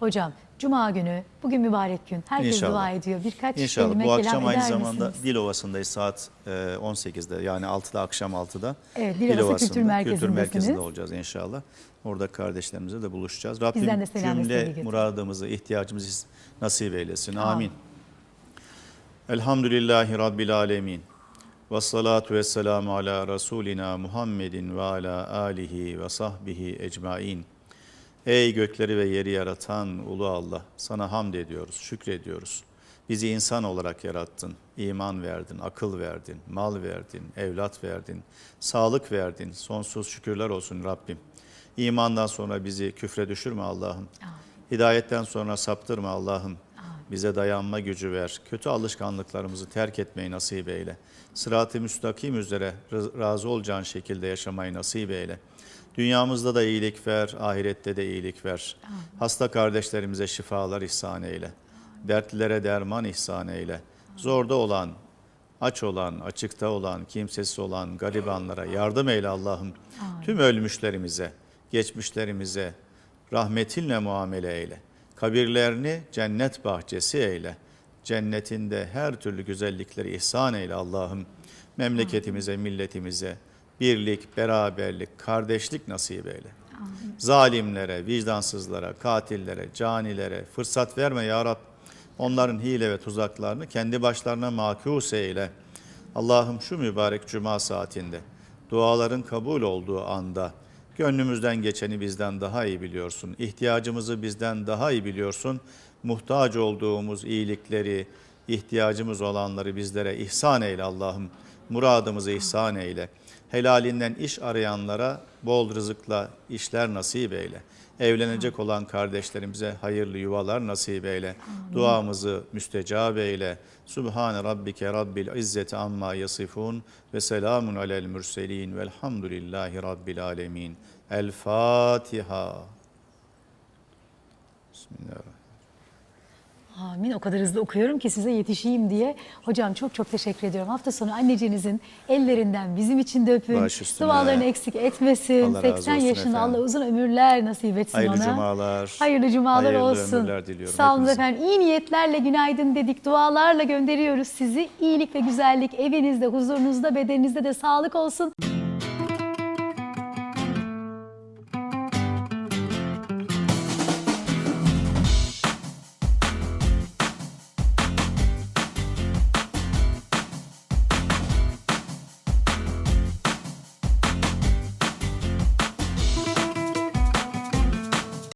Hocam Cuma günü, bugün mübarek gün. Herkes İnşallah. dua ediyor. Birkaç İnşallah. kelime Bu akşam aynı zamanda? Dilovası'ndayız saat e, 18'de yani 6'da akşam 6'da. Evet, Dilovası Kültür Merkezi'ndesiniz. Kültür Merkezi'nde olacağız inşallah. Orada kardeşlerimizle de buluşacağız. Rabbim Bizden de cümle muradımızı, ihtiyacımızı nasip eylesin. Amin. Amin. Elhamdülillahi Rabbil Alemin. Ve salatu ve selamu ala Resulina Muhammedin ve ala alihi ve sahbihi ecmain. Ey gökleri ve yeri yaratan ulu Allah, sana hamd ediyoruz, şükrediyoruz. Bizi insan olarak yarattın, iman verdin, akıl verdin, mal verdin, evlat verdin, sağlık verdin. Sonsuz şükürler olsun Rabbim. İmandan sonra bizi küfre düşürme Allah'ım. Hidayetten sonra saptırma Allah'ım. Bize dayanma gücü ver. Kötü alışkanlıklarımızı terk etmeyi nasip eyle. Sırat-ı müstakim üzere razı olacağın şekilde yaşamayı nasip eyle. Dünyamızda da iyilik ver, ahirette de iyilik ver. Hasta kardeşlerimize şifalar ihsan eyle. Dertlilere derman ihsan eyle. Zorda olan, aç olan, açıkta olan, kimsesiz olan garibanlara yardım eyle Allah'ım. Tüm ölmüşlerimize, geçmişlerimize rahmetinle muamele eyle. Kabirlerini cennet bahçesi eyle. Cennetinde her türlü güzellikleri ihsan eyle Allah'ım. Memleketimize, milletimize birlik, beraberlik, kardeşlik nasip eyle. Zalimlere, vicdansızlara, katillere, canilere fırsat verme ya Rab. Onların hile ve tuzaklarını kendi başlarına makus eyle. Allah'ım şu mübarek cuma saatinde duaların kabul olduğu anda gönlümüzden geçeni bizden daha iyi biliyorsun. İhtiyacımızı bizden daha iyi biliyorsun. Muhtaç olduğumuz iyilikleri, ihtiyacımız olanları bizlere ihsan eyle Allah'ım. Muradımızı ihsan eyle. Helalinden iş arayanlara bol rızıkla işler nasip eyle. Evlenecek olan kardeşlerimize hayırlı yuvalar nasip eyle. Duamızı müstecab eyle. Subhane rabbike rabbil izzeti amma yasifun ve selamun alel mürselin velhamdülillahi rabbil alemin. El Fatiha. Bismillahirrahmanirrahim. Amin. O kadar hızlı okuyorum ki size yetişeyim diye. Hocam çok çok teşekkür ediyorum. Hafta sonu anneciğinizin ellerinden bizim için de öpün. Baş üstüne. Dualarını eksik etmesin. Allah razı 80 olsun yaşında. Allah uzun ömürler nasip etsin Hayırlı ona. cumalar. Hayırlı cumalar hayırlı olsun. ömürler diliyorum Sağ olun hepinize. efendim. İyi niyetlerle günaydın dedik. Dualarla gönderiyoruz sizi. İyilik ve güzellik evinizde, huzurunuzda, bedeninizde de sağlık olsun.